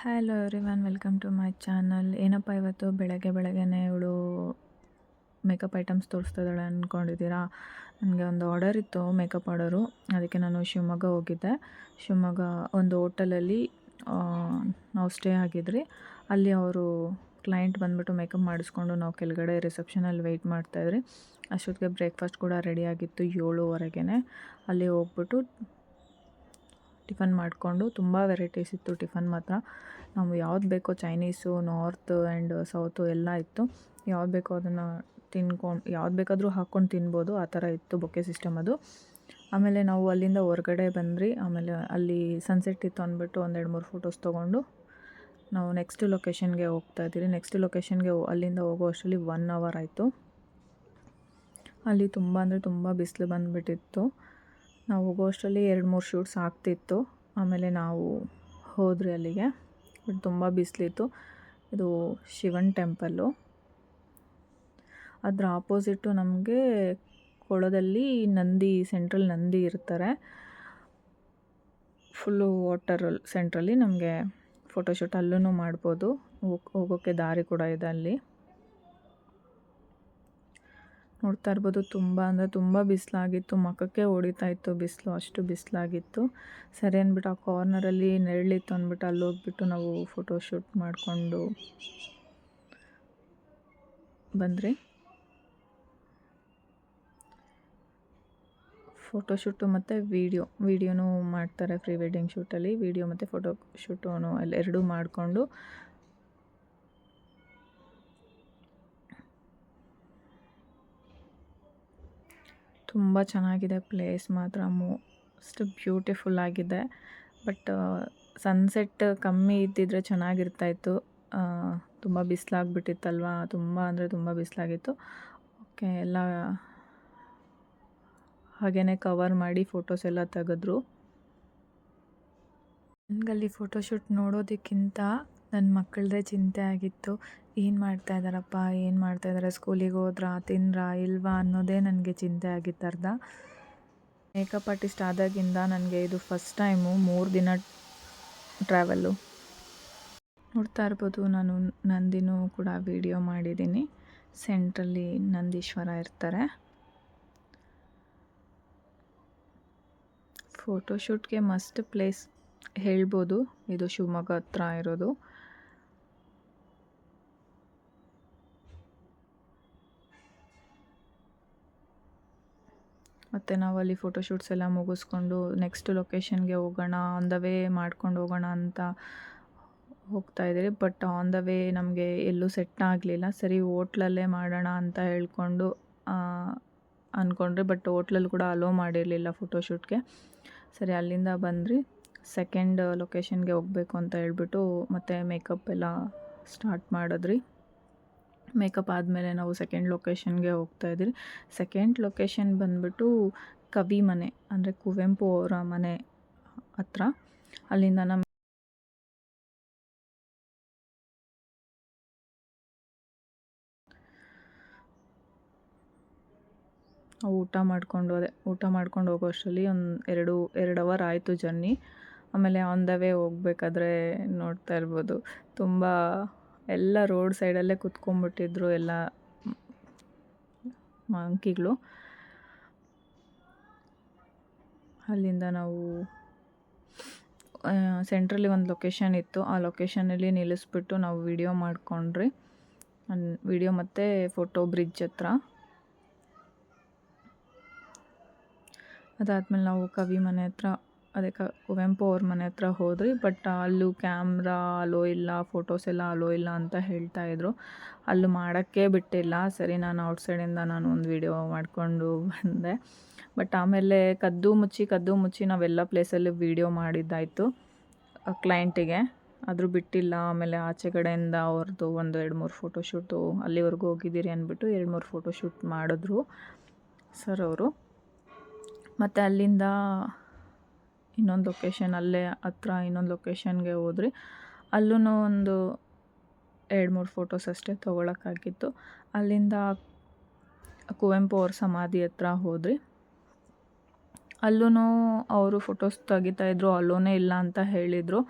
Hello everyone welcome to my channel ಏನಪ್ಪ ಇವತ್ತು ಬೆಳಗ್ಗೆ ಬೆಳಗ್ಗೆನೇ ಇವಳು ಮೇಕಪ್ ಐಟಮ್ಸ್ ತೋರಿಸ್ತಾ ಇದ್ದಾಳೆ ಅಂದ್ಕೊಂಡಿದ್ದೀರಾ ನನಗೆ ಒಂದು ಆರ್ಡರ್ ಇತ್ತು ಮೇಕಪ್ ಆರ್ಡರು ಅದಕ್ಕೆ ನಾನು ಶಿವಮೊಗ್ಗ ಹೋಗಿದ್ದೆ. ಶಿವಮೊಗ್ಗ ಒಂದು ಹೋಟೆಲಲ್ಲಿ ನಾವು ಸ್ಟೇ ಆಗಿದ್ರಿ. ಅಲ್ಲಿ ಅವರು ಕ್ಲೈಂಟ್ ಬಂದುಬಿಟ್ಟು ಮೇಕಪ್ ಮಾಡಿಸ್ಕೊಂಡು ನಾವು ಕೆಳಗಡೆ ರಿಸೆಪ್ಷನಲ್ಲಿ ವೆಯ್ಟ್ ಮಾಡ್ತಾಯಿದ್ರಿ ಅಷ್ಟೊತ್ತಿಗೆ ಬ್ರೇಕ್ಫಾಸ್ಟ್ ಕೂಡ ರೆಡಿಯಾಗಿತ್ತು ಏಳುವರೆಗೆ ಅಲ್ಲಿ ಹೋಗ್ಬಿಟ್ಟು ಟಿಫನ್ ಮಾಡಿಕೊಂಡು ತುಂಬ ವೆರೈಟೀಸ್ ಇತ್ತು ಟಿಫನ್ ಮಾತ್ರ. ನಾವು ಯಾವ್ದು ಬೇಕೋ ಚೈನೀಸು, ನಾರ್ತ್ ಆ್ಯಂಡ್ ಸೌತು ಎಲ್ಲ ಇತ್ತು. ಯಾವ್ದು ಬೇಕೋ ಅದನ್ನು ತಿನ್ಕೊಂಡು, ಯಾವ್ದು ಬೇಕಾದರೂ ಹಾಕ್ಕೊಂಡು ತಿನ್ಬೋದು. ಆ ಥರ ಇತ್ತು ಬೊಕ್ಕೆ ಸಿಸ್ಟಮ್ ಅದು. ಆಮೇಲೆ ನಾವು ಅಲ್ಲಿಂದ ಹೊರಗಡೆ ಬಂದ್ರಿ ಆಮೇಲೆ ಅಲ್ಲಿ ಸನ್ಸೆಟ್ ಇತ್ತು ಅಂದ್ಬಿಟ್ಟು ಒಂದೆರಡು ಮೂರು ಫೋಟೋಸ್ ತೊಗೊಂಡು ನಾವು ನೆಕ್ಸ್ಟ್ ಲೊಕೇಶನ್ಗೆ ಹೋಗ್ತಾ ಇದ್ದೀರಿ. ನೆಕ್ಸ್ಟ್ ಲೊಕೇಶನ್ಗೆ ಅಲ್ಲಿಂದ ಹೋಗೋ ಅಷ್ಟರಲ್ಲಿ ಒನ್ ಅವರ್ ಆಯಿತು. ಅಲ್ಲಿ ತುಂಬ ಅಂದರೆ ತುಂಬ ಬಿಸಿಲು ಬಂದುಬಿಟ್ಟಿತ್ತು. ನಾವು ಹೋಗೋ ಅಷ್ಟರಲ್ಲಿ ಎರಡು ಮೂರು ಶೂಟ್ಸ್ ಆಗ್ತಿತ್ತು. ಆಮೇಲೆ ನಾವು ಹೋದ್ರಿ ಅಲ್ಲಿಗೆ. ಬಟ್ ತುಂಬ ಬಿಸಿಲಿತ್ತು. ಇದು ಶಿವನ್ ಟೆಂಪಲ್ಲು. ಅದರ ಆಪೋಸಿಟ್ಟು ನಮಗೆ ಕೊಳದಲ್ಲಿ ನಂದಿ, ಸೆಂಟ್ರಲ್ ನಂದಿ ಇರ್ತಾರೆ. ಫುಲ್ಲು ವಾಟರ್ ಸೆಂಟ್ರಲ್ಲಿ ನಮಗೆ ಫೋಟೋಶೂಟ್ ಅಲ್ಲೂ ಮಾಡ್ಬೋದು. ಹೋಗೋಕ್ಕೆ ದಾರಿ ಕೂಡ ಇದೆ ಅಲ್ಲಿ. ನೋಡ್ತಾ ಇರ್ಬೋದು, ತುಂಬ ಅಂದರೆ ತುಂಬ ಬಿಸಿಲಾಗಿತ್ತು. ಮಖಕ್ಕೆ ಹೊಡಿತಾ ಇತ್ತು ಬಿಸಿಲು, ಅಷ್ಟು ಬಿಸಿಲಾಗಿತ್ತು. ಸರಿ ಅಂದ್ಬಿಟ್ಟು ಆ ಕಾರ್ನರಲ್ಲಿ ನೆರಳಿತ್ತು ಅಂದ್ಬಿಟ್ಟು ಅಲ್ಲಿ ಹೋಗ್ಬಿಟ್ಟು ನಾವು ಫೋಟೋ ಶೂಟ್ ಮಾಡಿಕೊಂಡು ಬಂದ್ರಿ ಫೋಟೋಶೂಟು ಮತ್ತು ವೀಡಿಯೋ ವೀಡಿಯೋನೂ ಮಾಡ್ತಾರೆ ಪ್ರೀ ವೆಡ್ಡಿಂಗ್ ಶೂಟಲ್ಲಿ ವೀಡಿಯೋ ಮತ್ತು ಫೋಟೋ ಶೂಟೂ ಅಲ್ಲಿ ಎರಡೂ ಮಾಡಿಕೊಂಡು ತುಂಬ ಚೆನ್ನಾಗಿದೆ ಪ್ಲೇಸ್ ಮಾತ್ರ. ಮೋಸ್ಟ್ ಬ್ಯೂಟಿಫುಲ್ ಆಗಿದೆ. ಬಟ್ ಸನ್ಸೆಟ್ ಕಮ್ಮಿ ಇದ್ದಿದ್ರೆ ಚೆನ್ನಾಗಿರ್ತಾಯಿತ್ತು ತುಂಬ ಬಿಸಿಲಾಗ್ಬಿಟ್ಟಿತ್ತಲ್ವ? ತುಂಬ ಅಂದರೆ ತುಂಬ ಬಿಸಿಲಾಗಿತ್ತು. ಓಕೆ, ಎಲ್ಲ ಹಾಗೇ ಕವರ್ ಮಾಡಿ ಫೋಟೋಸ್ ಎಲ್ಲ ತೆಗೆದ್ರು. ನನಗಲ್ಲಿ ಫೋಟೋಶೂಟ್ ನೋಡೋದಕ್ಕಿಂತ ನನ್ನ ಮಕ್ಕಳದೇ ಚಿಂತೆ ಆಗಿತ್ತು. ಏನು ಮಾಡ್ತಾ ಇದ್ದಾರಪ್ಪ ಏನು ಮಾಡ್ತಾ ಇದ್ದಾರೆ ಸ್ಕೂಲಿಗೆ ಹೋದ್ರಾ, ತಿಂದ್ರಾ, ಇಲ್ವಾ ಅನ್ನೋದೇ ನನಗೆ ಚಿಂತೆ ಆಗಿತ್ತು ಅರ್ಧ. ಮೇಕಪ್ ಆರ್ಟಿಸ್ಟ್ ಆದಾಗಿಂದ ನನಗೆ ಇದು ಫಸ್ಟ್ ಟೈಮು ಮೂರು ದಿನ ಟ್ರಾವೆಲ್ಲು ನೋಡ್ತಾ ಇರ್ಬೋದು, ನಾನು ನಂದಿನೂ ಕೂಡ ವಿಡಿಯೋ ಮಾಡಿದ್ದೀನಿ. ಸೆಂಟ್ರಲ್ಲಿ ನಂದೀಶ್ವರ ಇರ್ತಾರೆ. ಫೋಟೋಶೂಟ್ಗೆ ಮಸ್ಟ್ ಪ್ಲೇಸ್ ಹೇಳ್ಬೋದು. ಇದು ಶಿವಮೊಗ್ಗ ಹತ್ರ ಇರೋದು. ಮತ್ತು ನಾವು ಅಲ್ಲಿ ಫೋಟೋಶೂಟ್ಸ್ ಎಲ್ಲ ಮುಗಿಸ್ಕೊಂಡು ನೆಕ್ಸ್ಟ್ ಲೊಕೇಶನ್ಗೆ ಹೋಗೋಣ ಆನ್ ದ ವೇ ಮಾಡ್ಕೊಂಡು ಹೋಗೋಣ ಅಂತ ಹೋಗ್ತಾ ಇದ್ದೀರಿ. ಬಟ್ ಆನ್ ದ ವೇ ನಮಗೆ ಎಲ್ಲೂ ಸೆಟ್ ಆಗಲಿಲ್ಲ. ಸರಿ, ಹೋಟ್ಲಲ್ಲೇ ಮಾಡೋಣ ಅಂತ ಹೇಳ್ಕೊಂಡು ಅಂದ್ಕೊಂಡ್ರಿ ಬಟ್ ಹೋಟ್ಲಲ್ಲಿ ಕೂಡ ಅಲೋ ಮಾಡಿರಲಿಲ್ಲ ಫೋಟೋಶೂಟ್ಗೆ ಸರಿ, ಅಲ್ಲಿಂದ ಬಂದ್ರಿ. ಸೆಕೆಂಡ್ ಲೊಕೇಶನ್ಗೆ ಹೋಗಬೇಕು ಅಂತ ಹೇಳ್ಬಿಟ್ಟು ಮತ್ತು ಮೇಕಪ್ ಎಲ್ಲ ಸ್ಟಾರ್ಟ್ ಮಾಡಿದ್ರಿ. ಮೇಕಪ್ ಆದಮೇಲೆ ನಾವು ಸೆಕೆಂಡ್ ಲೊಕೇಶನ್ಗೆ ಹೋಗ್ತಾ ಇದ್ದೀರಿ. ಸೆಕೆಂಡ್ ಲೊಕೇಶನ್ ಬಂದುಬಿಟ್ಟು ಕವಿ ಮನೆ, ಅಂದರೆ ಕುವೆಂಪು ಅವರ ಮನೆ ಹತ್ರ. ಅಲ್ಲಿಂದ ನಮ್ಮ ಊಟ ಮಾಡಿಕೊಂಡು ಅದೇ ಊಟ ಮಾಡ್ಕೊಂಡು ಹೋಗೋ ಅಷ್ಟರಲ್ಲಿ ಒಂದು ಎರಡು ಎರಡು ಅವರ್ ಆಯಿತು ಜರ್ನಿ ಆಮೇಲೆ ಆನ್ ದ ವೇ ಹೋಗ್ಬೇಕಾದ್ರೆ ನೋಡ್ತಾ ಇರ್ಬೋದು. ತುಂಬ ಎಲ್ಲ ರೋಡ್ ಸೈಡಲ್ಲೇ ಕುತ್ಕೊಂಡ್ಬಿಟ್ಟಿದ್ರು ಎಲ್ಲ ಮಂಕಿಗಳು. ಅಲ್ಲಿಂದ ನಾವು ಸೆಂಟ್ರಲ್ಲಿ ಒಂದು ಲೊಕೇಶನ್ ಇತ್ತು. ಆ ಲೊಕೇಶನಲ್ಲಿ ನಿಲ್ಲಿಸ್ಬಿಟ್ಟು ನಾವು ವಿಡಿಯೋ ಮಾಡಿಕೊಂಡ್ರಿ ವಿಡಿಯೋ ಮತ್ತು ಫೋಟೋ ಬ್ರಿಡ್ಜ್ ಹತ್ರ. ಅದಾದಮೇಲೆ ನಾವು ಕವಿ ಮನೆ ಹತ್ರ ಅದೇ ಕ ಕುವೆಂಪು ಅವ್ರ ಮನೆ ಹತ್ರ ಹೋದ್ರಿ ಬಟ್ ಅಲ್ಲೂ ಕ್ಯಾಮ್ರಾ ಅಲೋ ಇಲ್ಲ, ಫೋಟೋಸ್ ಎಲ್ಲ ಅಲೋ ಇಲ್ಲ ಅಂತ ಹೇಳ್ತಾ ಇದ್ರು. ಅಲ್ಲೂ ಮಾಡೋಕ್ಕೆ ಬಿಟ್ಟಿಲ್ಲ. ಸರಿ, ನಾನು ಔಟ್ಸೈಡಿಂದ ನಾನು ಒಂದು ವೀಡಿಯೋ ಮಾಡಿಕೊಂಡು ಬಂದೆ. ಬಟ್ ಆಮೇಲೆ ಕದ್ದು ಮುಚ್ಚಿ ಕದ್ದು ಮುಚ್ಚಿ ನಾವೆಲ್ಲ ಪ್ಲೇಸಲ್ಲಿ ವೀಡಿಯೋ ಮಾಡಿದ್ದಾಯಿತು ಕ್ಲೈಂಟಿಗೆ ಆದರೂ ಬಿಟ್ಟಿಲ್ಲ. ಆಮೇಲೆ ಆಚೆ ಕಡೆಯಿಂದ ಅವ್ರದ್ದು ಒಂದು ಎರಡು ಮೂರು ಫೋಟೋಶೂಟು ಅಲ್ಲಿವರೆಗೂ ಹೋಗಿದ್ದೀರಿ ಅಂದ್ಬಿಟ್ಟು ಎರಡು ಮೂರು ಫೋಟೋಶೂಟ್ ಮಾಡಿದ್ರು ಸರ್ ಅವರು. ಮತ್ತು ಅಲ್ಲಿಂದ ಇನ್ನೊಂದು ಲೊಕೇಶನ್ ಅಲ್ಲೇ ಹತ್ರ ಇನ್ನೊಂದು ಲೊಕೇಶನ್ಗೆ ಹೋದ್ರಿ. ಅಲ್ಲೂ ಒಂದು ಎರಡು ಮೂರು ಫೋಟೋಸ್ ಅಷ್ಟೇ ತೊಗೊಳಕ್ಕಾಗಿತ್ತು. ಅಲ್ಲಿಂದ ಕುವೆಂಪು ಅವ್ರ ಸಮಾಧಿ ಹತ್ರ ಹೋದ್ರಿ. ಅಲ್ಲೂ ಅವರು ಫೋಟೋಸ್ ತೆಗಿತಾಯಿದ್ರು ಅಲ್ಲೋನೇ ಇಲ್ಲ ಅಂತ ಹೇಳಿದರು.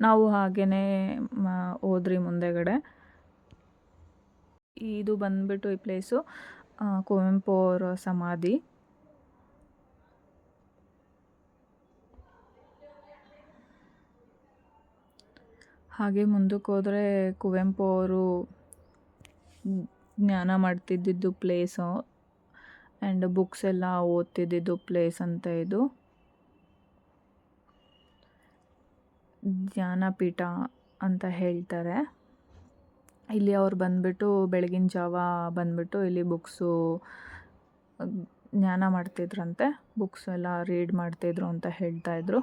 ನಾವು ಹಾಗೇ ಹೋದ್ರಿ ಮುಂದೆಗಡೆ. ಇದು ಬಂದ್ಬಿಟ್ಟು ಈ ಪ್ಲೇಸು ಕುವೆಂಪು ಅವರ ಸಮಾಧಿ. ಹಾಗೆ ಮುಂದಕ್ಕೆ ಹೋದರೆ ಕುವೆಂಪು ಅವರು ಜ್ಞಾನ ಮಾಡ್ತಿದ್ದಿದ್ದು ಪ್ಲೇಸು ಆ್ಯಂಡ್ ಬುಕ್ಸ್ ಎಲ್ಲ ಓದ್ತಿದ್ದಿದ್ದು ಪ್ಲೇಸ್ ಅಂತ ಇದು. ಜ್ಞಾನಪೀಠ ಅಂತ ಹೇಳ್ತಾರೆ. ಇಲ್ಲಿ ಅವ್ರು ಬಂದುಬಿಟ್ಟು ಬೆಳಗಿನ ಜಾವ ಬಂದುಬಿಟ್ಟು ಇಲ್ಲಿ ಬುಕ್ಸು ಜ್ಞಾನ ಮಾಡ್ತಿದ್ರಂತೆ ಬುಕ್ಸ್ ಎಲ್ಲ ರೀಡ್ ಮಾಡ್ತಿದ್ರು ಅಂತ ಹೇಳ್ತಾಯಿದ್ರು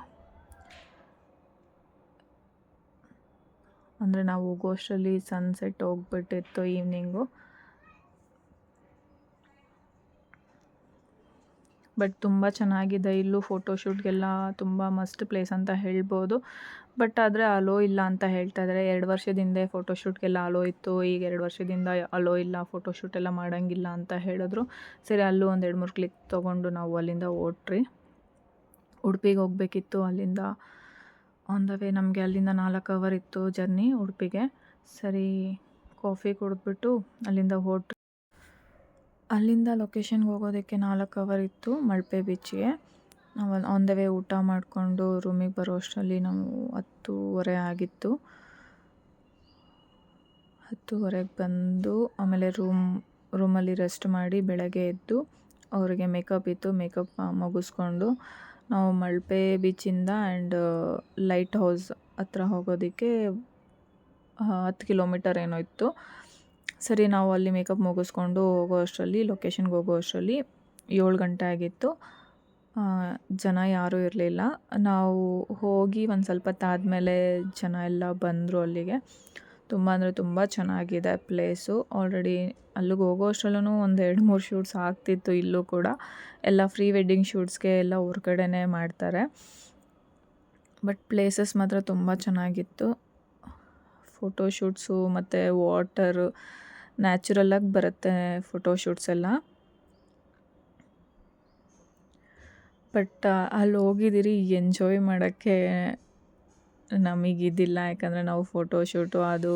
ಅಂದರೆ ನಾವು ಹೋಗೋಷ್ಟರಲ್ಲಿ ಸನ್ಸೆಟ್ ಹೋಗ್ಬಿಟ್ಟಿತ್ತು ಈವ್ನಿಂಗು ಬಟ್ ತುಂಬ ಚೆನ್ನಾಗಿದೆ ಇಲ್ಲೂ ಫೋಟೋಶೂಟ್ಗೆಲ್ಲ ತುಂಬ ಮಸ್ತ್ ಪ್ಲೇಸ್ ಅಂತ ಹೇಳ್ಬೋದು. ಬಟ್ ಆದರೆ ಅಲೋ ಇಲ್ಲ ಅಂತ ಹೇಳ್ತಾ ಇದ್ದಾರೆ ಎರಡು ವರ್ಷದಿಂದ ಫೋಟೋಶೂಟ್ಗೆಲ್ಲ ಅಲೋ ಇತ್ತು. ಈಗ ಎರಡು ವರ್ಷದಿಂದ ಅಲೋ ಇಲ್ಲ ಫೋಟೋಶೂಟ್ ಎಲ್ಲ ಮಾಡೋಂಗಿಲ್ಲ ಅಂತ ಹೇಳಿದ್ರು. ಸರಿ, ಅಲ್ಲೂ ಒಂದು ಎರಡು ಮೂರು ಕ್ಲಿಕ್ ತೊಗೊಂಡು ನಾವು ಅಲ್ಲಿಂದ ಹೊಟ್ರಿ. ಉಡುಪಿಗೆ ಹೋಗಬೇಕಿತ್ತು ಅಲ್ಲಿಂದ. ಆನ್ ದ ವೇ ನಮಗೆ ಅಲ್ಲಿಂದ ನಾಲ್ಕು ಅವರ್ ಇತ್ತು ಜರ್ನಿ ಉಡುಪಿಗೆ. ಸರಿ ಕಾಫಿ ಕುಡಿದ್ಬಿಟ್ಟು ಅಲ್ಲಿಂದ ಹೋಟ್ ಅಲ್ಲಿಂದ ಲೊಕೇಶನ್ಗೆ ಹೋಗೋದಕ್ಕೆ ನಾಲ್ಕು ಅವರ್ ಇತ್ತು ಮಲ್ಪೆ ಬೀಚಿಗೆ ನಾವು ಆನ್ ದ ವೇ ಊಟ ಮಾಡಿಕೊಂಡು ರೂಮಿಗೆ ಬರೋ ಅಷ್ಟರಲ್ಲಿ ನಾವು ಹತ್ತೂವರೆ ಆಗಿತ್ತು. ಹತ್ತುವರೆಗೆ ಬಂದು ಆಮೇಲೆ ರೂಮ್ ರೂಮಲ್ಲಿ ರೆಸ್ಟ್ ಮಾಡಿ ಬೆಳಗ್ಗೆ ಎದ್ದು ಅವರಿಗೆ ಮೇಕಪ್ ಇತ್ತು ಮೇಕಪ್ ಮುಗಿಸ್ಕೊಂಡು ನಾವು ಮಲ್ಪೆ ಬೀಚಿಂದ ಆ್ಯಂಡ್ ಲೈಟ್ ಹೌಸ್ ಹತ್ರ ಹೋಗೋದಕ್ಕೆ ಹತ್ತು ಕಿಲೋಮೀಟರ್ ಏನೋ ಇತ್ತು. ಸರಿ, ನಾವು ಅಲ್ಲಿ ಮೇಕಪ್ ಮುಗಿಸ್ಕೊಂಡು ಹೋಗೋ ಅಷ್ಟರಲ್ಲಿ, ಲೊಕೇಶನ್ಗೆ ಹೋಗೋ ಅಷ್ಟರಲ್ಲಿ ಏಳು ಗಂಟೆ ಆಗಿತ್ತು. ಜನ ಯಾರೂ ಇರಲಿಲ್ಲ. ನಾವು ಹೋಗಿ ಒಂದು ಸ್ವಲ್ಪ ಹೊತ್ತಾದ್ಮೇಲೆ ಜನ ಎಲ್ಲ ಬಂದರು ಅಲ್ಲಿಗೆ. ತುಂಬ ಅಂದರೆ ತುಂಬ ಚೆನ್ನಾಗಿದೆ ಪ್ಲೇಸು. ಆಲ್ರೆಡಿ ಅಲ್ಲಿಗೆ ಹೋಗೋ ಅಷ್ಟರಲ್ಲೂ ಒಂದು ಎರಡು ಮೂರು ಶೂಟ್ಸ್ ಆಗ್ತಿತ್ತು ಇಲ್ಲೂ ಕೂಡ. ಎಲ್ಲ ಫ್ರೀ ವೆಡ್ಡಿಂಗ್ ಶೂಟ್ಸ್ಗೆ ಎಲ್ಲ ಹೊರ್ಗಡೆನೇ ಮಾಡ್ತಾರೆ. ಬಟ್ ಪ್ಲೇಸಸ್ ಮಾತ್ರ ತುಂಬ ಚೆನ್ನಾಗಿತ್ತು. ಫೋಟೋ ಶೂಟ್ಸು ಮತ್ತು ವಾಟರು ನ್ಯಾಚುರಲ್ಲಾಗಿ ಬರುತ್ತೆ ಫೋಟೋ ಶೂಟ್ಸ್ ಎಲ್ಲ. ಬಟ್ ಅಲ್ಲಿ ಹೋಗಿದ್ದೀರಿ ಎಂಜಾಯ್ ಮಾಡೋಕ್ಕೆ ನಮಗೆ ಇದಿಲ್ಲ, ಯಾಕಂದರೆ ನಾವು ಫೋಟೋ ಶೂಟು ಅದು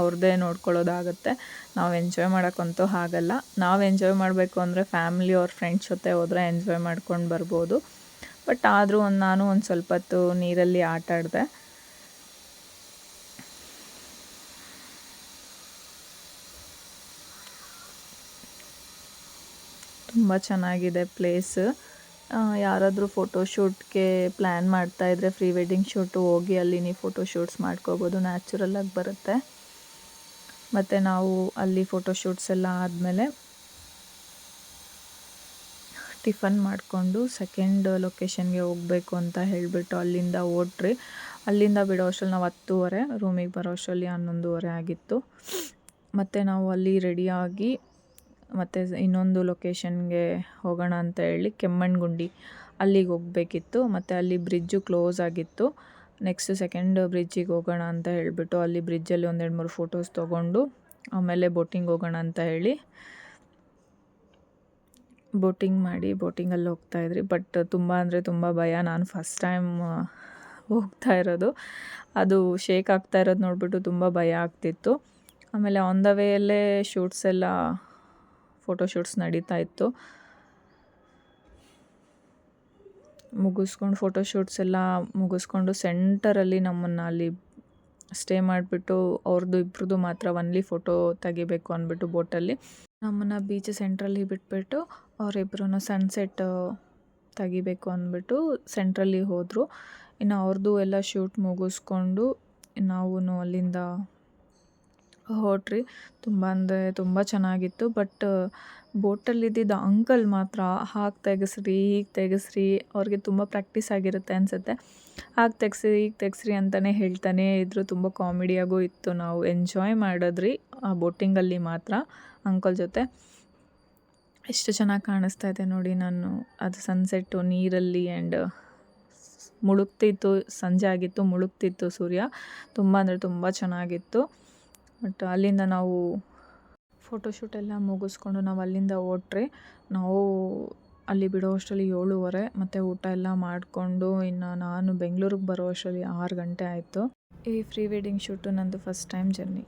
ಅವ್ರದ್ದೇ ನೋಡ್ಕೊಳ್ಳೋದಾಗುತ್ತೆ. ನಾವು ಎಂಜಾಯ್ ಮಾಡೋಕ್ಕಂತೂ ಆಗಲ್ಲ. ನಾವು ಎಂಜಾಯ್ ಮಾಡಬೇಕು ಅಂದರೆ ಫ್ಯಾಮಿಲಿ ಅವ್ರ ಫ್ರೆಂಡ್ಸ್ ಜೊತೆ ಹೋದರೆ ಎಂಜಾಯ್ ಮಾಡ್ಕೊಂಡು ಬರ್ಬೋದು. ಬಟ್ ಆದರೂ ಒಂದು ನಾನು ಒಂದು ಸ್ವಲ್ಪ ಹೊತ್ತು ನೀರಲ್ಲಿ ಆಟ ಆಡಿದೆ. ತುಂಬ ಚೆನ್ನಾಗಿದೆ ಪ್ಲೇಸ್ ಯಾರಾದರೂ ಫೋಟೋಶೂಟ್ಗೆ ಪ್ಲ್ಯಾನ್ ಮಾಡ್ತಾಯಿದ್ರೆ ಫ್ರೀ ವೆಡ್ಡಿಂಗ್ ಶೂಟು ಹೋಗಿ ಅಲ್ಲಿ ನೀವು ಫೋಟೋಶೂಟ್ಸ್ ಮಾಡ್ಕೋಬೋದು ನ್ಯಾಚುರಲ್ಲಾಗಿ ಬರುತ್ತೆ. ಮತ್ತು ನಾವು ಅಲ್ಲಿ ಫೋಟೋಶೂಟ್ಸ್ ಎಲ್ಲ ಆದಮೇಲೆ ಟಿಫನ್ ಮಾಡಿಕೊಂಡು ಸೆಕೆಂಡ್ ಲೊಕೇಶನ್ಗೆ ಹೋಗಬೇಕು ಅಂತ ಹೇಳಿಬಿಟ್ಟು ಅಲ್ಲಿಂದ ಓಟ್ರಿ ಅಲ್ಲಿಂದ ಬಿಡೋ ಅಷ್ಟರಲ್ಲಿ ನಾವು ಹತ್ತುವರೆ ರೂಮಿಗೆ ಬರೋ ಅಷ್ಟರಲ್ಲಿ ಹನ್ನೊಂದುವರೆ ಆಗಿತ್ತು. ಮತ್ತು ನಾವು ಅಲ್ಲಿ ರೆಡಿಯಾಗಿ ಮತ್ತು ಇನ್ನೊಂದು ಲೊಕೇಶನ್ಗೆ ಹೋಗೋಣ ಅಂತ ಹೇಳಿ ಕೆಮ್ಮಣ್ಣುಗುಂಡಿ ಅಲ್ಲಿಗೆ ಹೋಗಬೇಕಿತ್ತು. ಮತ್ತು ಅಲ್ಲಿ ಬ್ರಿಡ್ಜು ಕ್ಲೋಸ್ ಆಗಿತ್ತು. ನೆಕ್ಸ್ಟ್ ಸೆಕೆಂಡ್ ಬ್ರಿಡ್ಜಿಗೆ ಹೋಗೋಣ ಅಂತ ಹೇಳಿಬಿಟ್ಟು ಅಲ್ಲಿ ಬ್ರಿಡ್ಜಲ್ಲಿ ಒಂದೆರಡು ಮೂರು ಫೋಟೋಸ್ ತೊಗೊಂಡು ಆಮೇಲೆ ಬೋಟಿಂಗ್ ಹೋಗೋಣ ಅಂತ ಹೇಳಿ ಬೋಟಿಂಗ್ ಮಾಡಿ ಬೋಟಿಂಗಲ್ಲಿ ಹೋಗ್ತಾಯಿದ್ರಿ ಬಟ್ ತುಂಬ ಅಂದರೆ ತುಂಬ ಭಯ. ನಾನು ಫಸ್ಟ್ ಟೈಮ್ ಹೋಗ್ತಾ ಇರೋದು. ಅದು ಶೇಕ್ ಆಗ್ತಾ ಇರೋದು ನೋಡಿಬಿಟ್ಟು ತುಂಬ ಭಯ ಆಗ್ತಿತ್ತು. ಆಮೇಲೆ ಆನ್ ದ ವೇಯಲ್ಲೇ ಶೂಟ್ಸ್ ಎಲ್ಲ ಫೋಟೋಶೂಟ್ಸ್ ನಡೀತಾ ಇತ್ತು. ಮುಗಿಸ್ಕೊಂಡು ಫೋಟೋಶೂಟ್ಸ್ ಎಲ್ಲ ಮುಗಿಸ್ಕೊಂಡು ಸೆಂಟರಲ್ಲಿ ನಮ್ಮನ್ನು ಅಲ್ಲಿ ಸ್ಟೇ ಮಾಡಿಬಿಟ್ಟು ಅವ್ರದ್ದು ಇಬ್ರದ್ದು ಮಾತ್ರ ಒನ್ಲಿ ಫೋಟೋ ತೆಗಿಬೇಕು ಅಂದ್ಬಿಟ್ಟು ಬೋಟಲ್ಲಿ ನಮ್ಮನ್ನು ಬೀಚ್ ಸೆಂಟ್ರಲ್ಲಿ ಬಿಟ್ಬಿಟ್ಟು ಅವರಿಬ್ಬರೂ ಸನ್ಸೆಟ್ ತೆಗಿಬೇಕು ಅಂದ್ಬಿಟ್ಟು ಸೆಂಟ್ರಲ್ಲಿ ಹೋದರು. ಇನ್ನು ಅವ್ರದ್ದು ಎಲ್ಲ ಶೂಟ್ ಮುಗಿಸ್ಕೊಂಡು ನಾವು ಅಲ್ಲಿಂದ ಹೊರಟ್ರಿ ತುಂಬ ಅಂದರೆ ತುಂಬ ಚೆನ್ನಾಗಿತ್ತು. ಬಟ್, ಬೋಟಲ್ಲಿದ್ದಿದ್ದ ಅಂಕಲ್ ಮಾತ್ರ ಹಾಗೆ ತೆಗೆಸ್ರಿ, ಹೀಗೆ ತೆಗೆಸ್ರಿ, ಅವ್ರಿಗೆ ತುಂಬ ಪ್ರಾಕ್ಟೀಸ್ ಆಗಿರುತ್ತೆ ಅನಿಸುತ್ತೆ. ಹಾಗೆ ತೆಗ್ಸಿ, ಹೀಗೆ ತೆಗ್ಸ್ರಿ ಅಂತಲೇ ಹೇಳ್ತಾನೇ ಇದ್ದರು ತುಂಬ ಕಾಮಿಡಿಯಾಗೂ ಇತ್ತು. ನಾವು ಎಂಜಾಯ್ ಮಾಡಿದ್ರಿ, ಆ ಬೋಟಿಂಗಲ್ಲಿ ಮಾತ್ರ, ಅಂಕಲ್ ಜೊತೆ. ಎಷ್ಟು ಚೆನ್ನಾಗಿ ಕಾಣಿಸ್ತಾ ಇದೆ ನೋಡಿ ನಾನು. ಅದು ಸನ್ಸೆಟ್ಟು ನೀರಲ್ಲಿ ಆ್ಯಂಡ್ ಮುಳುಗ್ತಿತ್ತು, ಸಂಜೆ ಆಗಿತ್ತು, ಮುಳುಗ್ತಿತ್ತು ಸೂರ್ಯ. ತುಂಬ ಅಂದರೆ ತುಂಬ ಚೆನ್ನಾಗಿತ್ತು. ಬಟ್ ಅಲ್ಲಿಂದ ನಾವು ಫೋಟೋಶೂಟ್ ಎಲ್ಲ ಮುಗಿಸ್ಕೊಂಡು ನಾವು ಅಲ್ಲಿಂದ ಹೊರ್ಟ್ರಿ ನಾವು ಅಲ್ಲಿ ಬಿಡೋ ಅಷ್ಟರಲ್ಲಿ ಏಳುವರೆ ಮತ್ತು ಊಟ ಎಲ್ಲ ಮಾಡಿಕೊಂಡು ಇನ್ನು ನಾನು ಬೆಂಗಳೂರಿಗೆ ಬರೋ ಅಷ್ಟರಲ್ಲಿ ಆರು ಗಂಟೆ ಆಯಿತು. ಈ ಪ್ರೀ ವೆಡ್ಡಿಂಗ್ ಶೂಟು ನಂದು ಫಸ್ಟ್ ಟೈಮ್ ಜರ್ನಿ